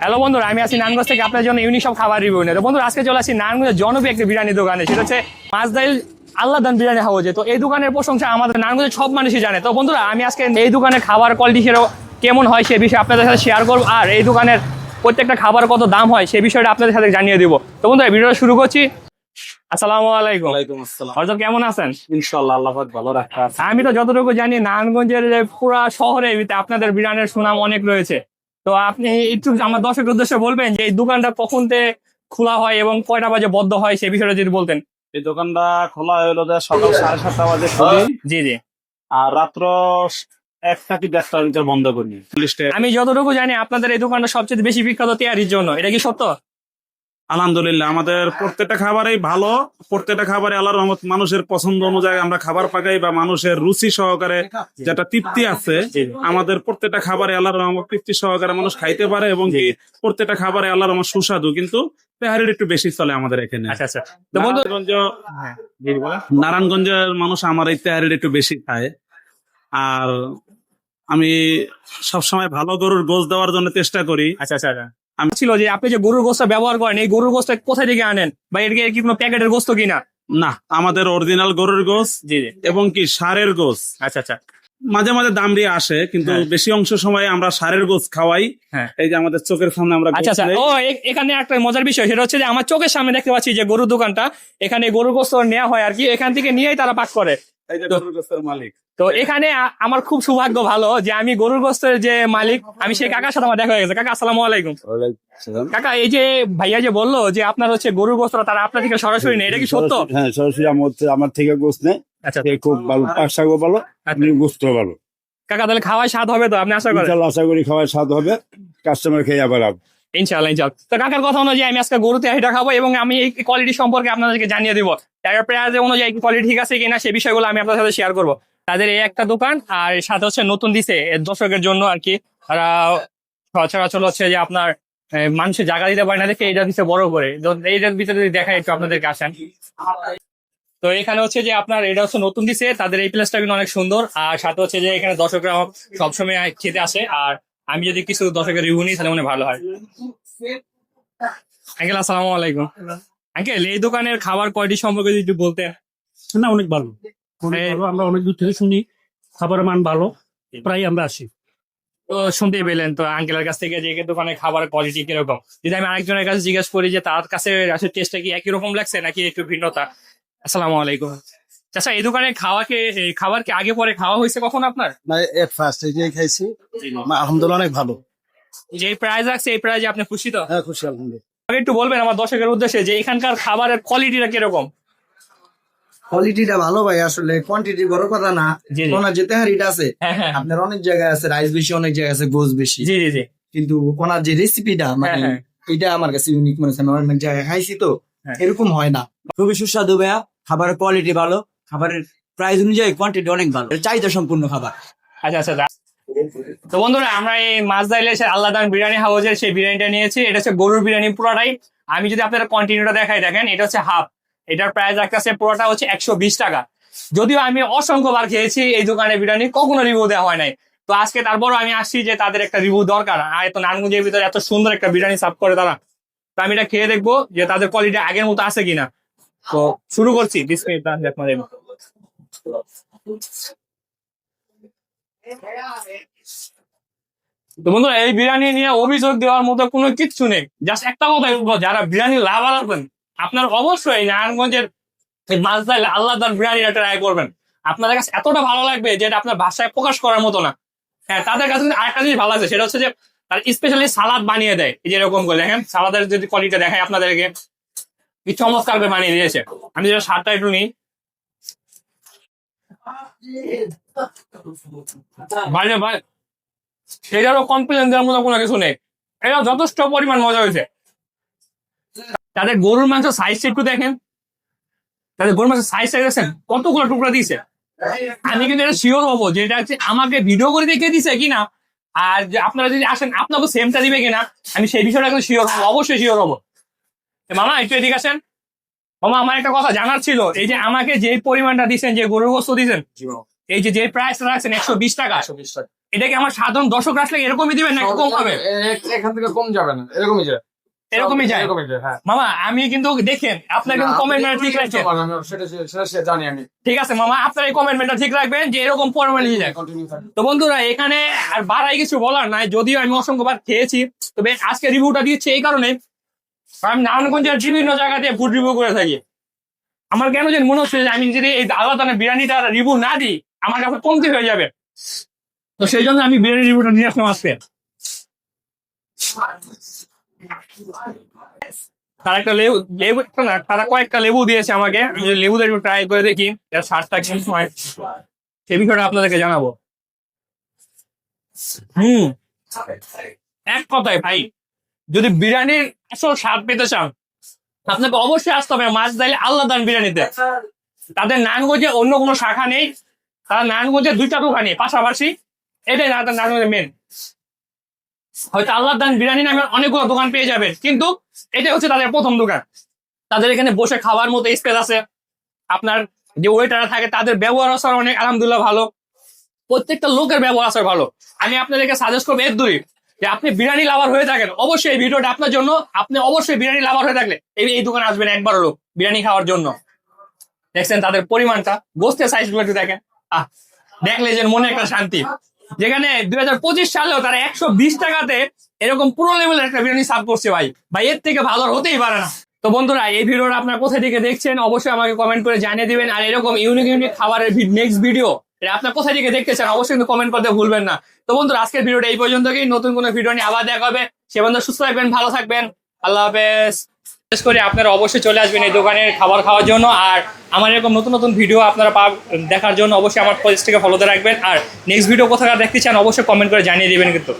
Hello বন্ধুরা আমি আছি নানগঞ্জ থেকে আপনার জন্য ইউনিক সব খাবার রিভিউ তো বন্ধুরা আজকে চলে আসি নানগঞ্জের জনপ্রিয় একটি বিরিয়ানি দোকানে। সেটা হচ্ছে মাছদাইল আল্লাদান বিরিয়ানি হাউজে। তো এই দোকানের প্রশংসা আমাদের নানগঞ্জের সব মানুষই জানে। তো বন্ধুরা আমি আজকে এই দোকানের খাবার কোয়ালিটি সেরকম কেমন হয় সে বিষয়ে আপনাদের সাথে শেয়ার করব। আর এই দোকানের প্রত্যেকটা খাবার কত দাম হয় সে বিষয়টা আপনাদের সাথে জানিয়ে দিব। তো বন্ধুরা ভিডিওটা শুরু করছি। আসসালামু আলাইকুম। ওয়ালাইকুম আসসালাম। হজরত কেমন আছেন? ইনশাআল্লাহ আল্লাহ পাক ভালো রাখা আমি তো যতটুকু জানি নারায়ণগঞ্জের পুরা শহরে আপনাদের বিরিয়ানির সুনাম অনেক রয়েছে। তো আপনি একটু আমার দর্শকের উদ্দেশ্যে বলবেন যে এই দোকানটা কখন থেকে খোলা হয় এবং কয়টা বাজে বদ্ধ হয় সে বিষয়টা যদি বলতেন। এই দোকানটা খোলা হলো যে সকাল সাড়ে সাতটা বাজে খুলি। জি জি। আর রাত্র একটা কি ভিতর বন্ধ করি। আমি যতটুকু জানি আপনাদের এই দোকানটা সবচেয়ে বেশি বিখ্যাত তেয়ারির জন্য। এটা কি সত্য? আলহামদুলিল্লাহ আমাদের প্রত্যেকটা খাবারই ভালো। প্রত্যেকটা খাবারে আল্লাহর রহমত মানুষের পছন্দ অনুযায়ী আমরা খাবার পাকাই বা মানুষের রুচি সহকারে যেটা তৃপ্তি আছে আমাদের প্রত্যেকটা খাবারে আল্লাহর রহমত তৃপ্তি সহকারে মানুষ খাইতে পারে এবং কি প্রত্যেকটা খাবারে আল্লাহর রহমত সুস্বাদু কিন্তু তেহারির একটু বেশি চলে আমাদের এখানে। আচ্ছা আচ্ছা। তো বন্ধু নারায়ণগঞ্জ হ্যাঁ। নারায়ণগঞ্জের মানুষ আমার এই তেহারির একটু বেশি খায়। আর আমি সবসময় ভালো গরুর গোশ দেওয়ার জন্য চেষ্টা করি। আচ্ছা আচ্ছা আচ্ছা। আমি ছিল যে আপনি যে গরুর গোস্ত ব্যবহার করেন এই গরুর গোস্ত কোথায় থেকে আনেন? বা এর কি কোনো প্যাকেটের গোস্ত কিনা? না আমাদের অরিজিনাল গরুর গোশ জি জি। এবং কি সারের গোশ আচ্ছা আচ্ছা। মাঝে মাঝে দাম দিয়ে আসে কিন্তু হ্যাঁ। বেশি অংশ সময় আমরা সারের গোশ খাওয়াই। হ্যাঁ। এই যে আমাদের চোখের সামনে আমরা আচ্ছা আচ্ছা। ও এখানে একটা মজার বিষয় সেটা হচ্ছে যে আমার চোখের সামনে দেখতে পাচ্ছি যে গরুর দোকানটা এখানে গরুর গোস্ত নেওয়া হয় আর কি এখান থেকে নিয়েই তারা পাক করে। এই যে গরুর গোশের মালিক। তো এখানে আমার খুব সৌভাগ্য ভালো যে আমি গরুর গোস্তের যে মালিক আমি সেই কাকার সাথে আমার দেখা হয়ে গেছে। কাকা আসসালামু আলাইকুম। কাকা এই যে ভাইয়া যে বলল যে আপনার হচ্ছে গরুর গোস্ত তারা আপনার থেকে সরাসরি নেই এটা কি সত্য? সরাসরি- হ্যাঁ সরাসরি আমার আমার থেকে গোস নেই আচ্ছা। খুব ভালো পাকশাকও ভালো আপনি গোস্ত ভালো। কাকা তাহলে খাওয়ায় স্বাদ হবে তো আপনি আশা করেন? আশা করি খাওয়ার স্বাদ হবে। কাস্টমার খেয়ে আবার। ইনশাল্লাহ ইনশাল্লাহ তো কাকার কথা অনুযায়ী আমি আজকে গরুতে এটা খাব এবং আমি এই কোয়ালিটি সম্পর্কে আপনাদেরকে জানিয়ে দেবো। তার প্রায় অনুযায়ী কোয়ালিটি ঠিক আছে কিনা সেই বিষয়গুলো আমি আপনাদের সাথে শেয়ার করব। তাদের এই একটা দোকান আর সাথে হচ্ছে নতুন দিছে দর্শকের জন্য আর কি। তারা সচরাচর হচ্ছে যে আপনার মানুষের জায়গা দিতে পারে না দেখে এটা দিচ্ছে বড় করে। এইটার ভিতরে দেখায় একটু আপনাদেরকে আসেন। তো এখানে হচ্ছে যে আপনার এটা হচ্ছে নতুন দিছে, তাদের এই প্লেসটা কিন্তু অনেক সুন্দর। আর সাথে হচ্ছে যে এখানে দর্শকরা সবসময় খেতে আসে। আর আমি যদি কিছু দর্শকের রিভিউ নিই তাহলে মনে ভালো হয়। আঙ্কেল আসসালামু আলাইকুম। আঙ্কেল এই দোকানের খাবার কোয়ালিটি সম্পর্কে যদি একটু বলতেন। না অনেক ভালো। অনেক ভালো। আমরা অনেক দূর থেকে শুনি খাবারের মান ভালো প্রায় আমরা আসি। তো শুনতে পেলেন তো আঙ্কেলের কাছ থেকে যে এই দোকানের খাবারের কোয়ালিটি কীরকম। যদি আমি আরেকজনের কাছে জিজ্ঞেস করি যে তার কাছে আসলে টেস্টটা কি একই রকম লাগছে নাকি একটু ভিন্নতা? আসসালামু আলাইকুম। আচ্ছা এই দোকানে খাওয়াকে খাবার কি আগে পরে খাওয়া হয়েছে কখন আপনার? না এট ফার্স্ট এই যে খাইছি মা, আলহামদুলিল্লাহ অনেক ভালো। যে প্রাইজ আছে এই প্রাইজে আপনি খুশি তো? হ্যাঁ খুশি আলহামদুলিল্লাহ। আগে একটু বলবেন আমার দর্শকের উদ্দেশ্যে যে এখানকার খাবারের কোয়ালিটিটা কীরকম? কোয়ালিটিটা ভালো ভাই আসলে কোয়ান্টিটি বড় কথা না। কোনার যে তেহারিটা আছে হ্যাঁ হ্যাঁ। আপনার অনেক জায়গায় আছে রাইস বেশি অনেক জায়গায় আছে গোস বেশি। জি জি জি। কিন্তু কোনার যে রেসিপিটা মানে হ্যাঁ। এটা আমার কাছে ইউনিক মনে হচ্ছে। আমি অনেক জায়গায় খাইছি তো। এরকম হয় না। খুবই সুস্বাদু ভাইয়া খাবারের কোয়ালিটি ভালো। খাবারের প্রাইস অনুযায়ী কোয়ান্টিটি অনেক ভালো। চাহিদা সম্পূর্ণ খাবার। আচ্ছা আচ্ছা। তো বন্ধুরা, আমরা এই মাছ দাইলে সে আল্লাদান বিরিয়ানি হাউসের সেই বিরিয়ানিটা নিয়েছি। এটা হচ্ছে গরুর বিরিয়ানি পুরোটাই। আমি যদি আপনারা কন্টিনিউটা দেখাই, দেখেন, এটা হচ্ছে হাফ এটার প্রাইস রাখতেছে পুরোটা হচ্ছে একশো বিশ টাকা। যদিও আমি অসংখ্যবার খেয়েছি এই দোকানে বিরিয়ানি, কখনো রিভিউ দেওয়া হয় নাই। তো আজকে তারপরও আমি আসছি যে তাদের একটা রিভিউ দরকার। আর এত নানগুঞ্জের ভিতরে এত সুন্দর একটা বিরিয়ানি সার্ভ করে তারা। তো আমি এটা খেয়ে দেখব যে তাদের কোয়ালিটি আগের মতো আছে কিনা। তো শুরু করছি বিসমিল্লাহির রহমানির রহিম। তো বন্ধুরা এই বিরিয়ানি নিয়ে অভিযোগ দেওয়ার মতো কোনো কিচ্ছু নেই। জাস্ট একটা কথাই বলব যারা বিরিয়ানি লাভ আলাবেন আপনার অবশ্যই নারায়ণগঞ্জের মাছদার আল্লাহদার বিরিয়ানিটা ট্রাই করবেন। আপনাদের কাছে এতটা ভালো লাগবে যেটা আপনার ভাষায় প্রকাশ করার মতো না। হ্যাঁ তাদের কাছে কিন্তু আরেকটা জিনিস ভালো লাগছে সেটা হচ্ছে যে তার স্পেশালি সালাদ বানিয়ে দেয় এই যে এরকম করে। দেখেন সালাদের যদি কোয়ালিটি দেখায় আপনাদেরকে। কি চমৎকার করে বানিয়ে দিয়েছে। আমি যেটা স্বাদটা একটু নিই। বাইরে ভাই, সেটারও কমপ্লেন দেওয়ার মতো কোনো কিছু নেই। এটা যথেষ্ট পরিমাণ মজা হয়েছে। তাদের গরুর মাংস সাইজটা একটু দেখেন। তাদের গরুর মাংস সাইজটা দেখছেন কতগুলো টুকরা দিয়েছে। আমি কিন্তু এটা শিওর হব যে এটা হচ্ছে আমাকে ভিডিও করে দেখিয়ে দিছে কিনা। আর আপনারা যদি আসেন, আপনাকে সেমটা দিবে কিনা, আমি সেই বিষয়টা কিন্তু শিওর হব, অবশ্যই শিওর হব। মামা একটু এদিকে আসেন। মামা আমার একটা কথা জানার ছিল। এই যে আমাকে যে পরিমাণটা দিচ্ছেন যে গরুর গোস্ত দিচ্ছেন এই যে যে প্রাইস রাখছেন একশো বিশ টাকা এটা কি আমার সাধারণ দর্শক আসলে এরকমই দিবেন নাকি কম হবে? এখান থেকে কম যাবে না এরকমই যায়। এরকমই হ্যাঁ। মামা আমি কিন্তু দেখেন আপনার কিন্তু ঠিক রাখছেন জানি আমি। আছে মামা আপনার এই কমেন্টমেন্টটা ঠিক রাখবেন যে এরকম যায়। তো বন্ধুরা এখানে আর বাড়াই কিছু বলার নাই যদিও আমি অসংখ্যবার খেয়েছি তবে আজকে রিভিউটা দিচ্ছি এই কারণে। আমি নারায়ণগঞ্জের বিভিন্ন জায়গাতে ফুড রিভিউ করে থাকি। আমার কেন যেন মনে হচ্ছে যে আমি যদি এই আলাদা বিরিয়ানিটা রিভিউ না দিই, আমার কাছে কমতি হয়ে যাবে। তো সেই জন্য আমি বিরিয়ানি রিভিউটা নিয়ে আসলাম আজকে। তারা একটা লেবু লেবু, না, তারা কয়েকটা লেবু দিয়েছে আমাকে। আমি লেবুটা একটু ট্রাই করে দেখি, এর স্বাদটা কেমন হয়, সে বিষয়টা আপনাদেরকে জানাব। হুম, এক কথায় ভাই যদি বিরিয়ানির আসল স্বাদ পেতে চান আপনাকে অবশ্যই আসতে হবে মাছ দাইলে আল্লাহ দান বিরিয়ানিতে। তাদের নারায়ণগঞ্জে অন্য কোনো শাখা নেই। তারা নারায়ণগঞ্জে দুইটা দোকানে পাশাপাশি এটাই নারায়ণগঞ্জের মেন হয়তো আল্লাহ দান বিরিয়ানি নামে অনেকগুলো দোকান পেয়ে যাবেন কিন্তু এটা হচ্ছে তাদের প্রথম দোকান। তাদের এখানে বসে খাওয়ার মতো স্পেস আছে। আপনার যে ওয়েটার থাকে, তাদের ব্যবহার আসার অনেক, আলহামদুলিল্লাহ ভালো। প্রত্যেকটা লোকের ব্যবহার আসার ভালো। আমি আপনাদেরকে সাজেস্ট করব, এর দুই। যে আপনি বিরিয়ানি লাভার হয়ে থাকেন। অবশ্যই এই ভিডিওটা আপনার জন্য। আপনি অবশ্যই বিরিয়ানি লাভার হয়ে থাকলে এই এই দোকানে আসবেন একবার হলো বিরিয়ানি খাওয়ার জন্য। দেখছেন তাদের পরিমাণটা? গোস্তের সাইজগুলো একটু দেখেন। আহ, দেখলে যে মনে একটা শান্তি। যেখানে দুই হাজার পঁচিশ সালেও তারা একশো বিশ টাকাতে এরকম পুরো লেভেলের একটা বিরিয়ানি সার্ভ করছে ভাই। ভাই, এর থেকে ভালো হতেই পারে না। তো বন্ধুরা, এই ভিডিওটা আপনার কোথা থেকে দেখছেন অবশ্যই আমাকে কমেন্ট করে জানিয়ে দিবেন। আর এরকম ইউনিক ইউনিক খাবারের নেক্সট ভিডিও এটা আপনার কোথায় থেকে দেখতে চান, অবশ্যই কিন্তু কমেন্ট করতে ভুলবেন না। তো বন্ধুরা, আজকের ভিডিওটা এই পর্যন্তই। নতুন কোনো ভিডিও নিয়ে আবার দেখা হবে। সে বন্ধু সুস্থ থাকবেন, ভালো থাকবেন। আল্লাহ হাফেজ। বিশেষ করে আপনারা অবশ্যই চলে আসবেন এই দোকানের খাবার খাওয়ার জন্য। আর আমার এরকম নতুন নতুন ভিডিও আপনারা দেখার জন্য অবশ্যই আমার পেজটিকে ফলোতে রাখবেন। আর নেক্সট ভিডিও কোথাকার দেখতে চান, অবশ্যই কমেন্ট করে জানিয়ে দেবেন কিন্তু।